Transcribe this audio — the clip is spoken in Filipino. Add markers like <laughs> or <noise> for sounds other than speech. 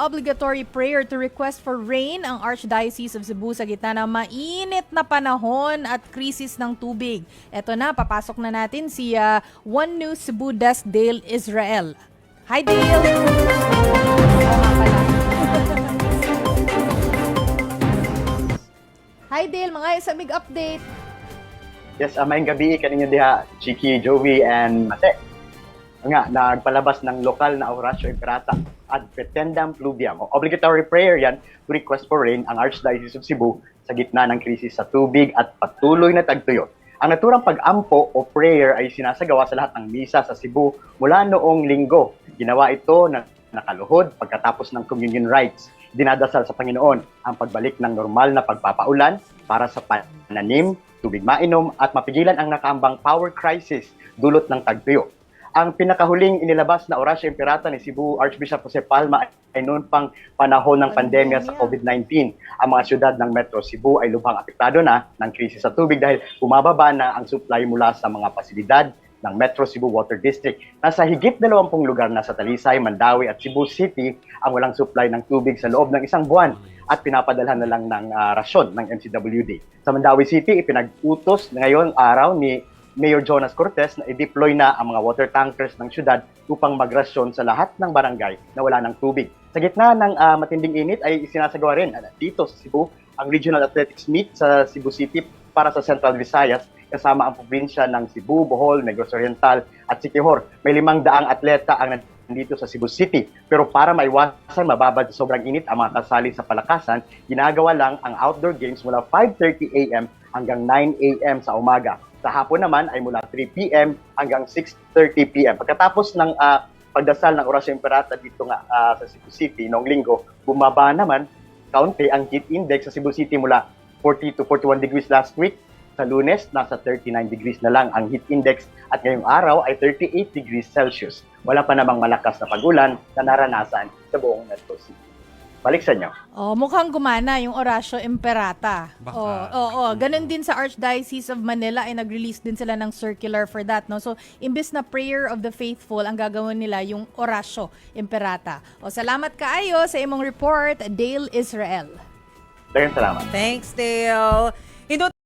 obligatory prayer to request for rain ang Archdiocese of Cebu sa gitna ng mainit na panahon at krisis ng tubig. Eto na, papasok na natin si ah, One News Cebu Desk Dale Israel. Hi Dale! <laughs> Hi Dale, mga isamig update. Yes, uh, maayong gabi kaninyo diha, Chiki, Joey, and Mate. Nga, nagpalabas ng lokal na Oratio Imperata ad Pretendam Pluviam. Obligatory prayer yan to request for rain ang Archdiocese of Cebu sa gitna ng krisis sa tubig at patuloy na tagtuyot. Ang naturang pag-ampo o prayer ay sinasagawa sa lahat ng misa sa Cebu mula noong linggo. Ginawa ito na nakaluhod pagkatapos ng communion rites. Dinadasal sa Panginoon ang pagbalik ng normal na pagpapaulan para sa pananim, tubig mainom at mapigilan ang nakaambang power crisis dulot ng tagtuyo. Ang pinakahuling inilabas na Oratio Imperata ni Cebu Archbishop Jose Palma ay noon pang panahon ng pandemya sa COVID-19. Ang mga syudad ng Metro Cebu ay lubhang apektado na ng krisis sa tubig dahil bumababa na ang supply mula sa mga pasilidad ng Metro Cebu Water District. Nasa higit 20 lugar na sa Talisay, Mandawi at Cebu City ang walang supply ng tubig sa loob ng isang buwan at pinapadalhan na lang ng ah, rasyon ng MCWD. Sa Mandawi City, ipinag-utos ngayong araw ni Mayor Jonas Cortez na i-deploy na ang mga water tankers ng syudad upang magrasyon sa lahat ng barangay na wala ng tubig. Sa gitna ng ah, matinding init ay isinasagawa rin ah, dito sa Cebu ang Regional Athletics Meet sa Cebu City para sa Central Visayas kasama ang probinsya ng Cebu, Bohol, Negros Oriental at Siquijor. May limang daang atleta ang nandito sa Cebu City. Pero para maiwasan mababad sa sobrang init ang mga kasali sa palakasan, ginagawa lang ang outdoor games mula 5.30 a.m. hanggang 9 a.m. sa umaga. Sa hapon naman ay mula 3 p.m. hanggang 6.30 p.m. Pagkatapos ng ah, pagdasal ng Orasyo Imperata dito nga ah, sa Cebu City noong linggo, bumaba naman kaunti ang heat index sa Cebu City mula 40 to 41 degrees last week. Sa lunes, nasa 39 degrees na lang ang heat index at ngayong araw ay 38 degrees Celsius. Wala pa namang malakas na pagulan na naranasan sa buong Metro City. Balik sa inyo. Oh, mukhang gumana yung Oratio Imperata. Baka. Oh, oh, oh. Ganun din sa Archdiocese of Manila ay nag-release din sila ng circular for that, no? So, imbes na prayer of the faithful, ang gagawin nila yung Oratio Imperata. O, salamat kaayo sa imong report, Dale Israel. Dagang salamat. Thanks, Dale.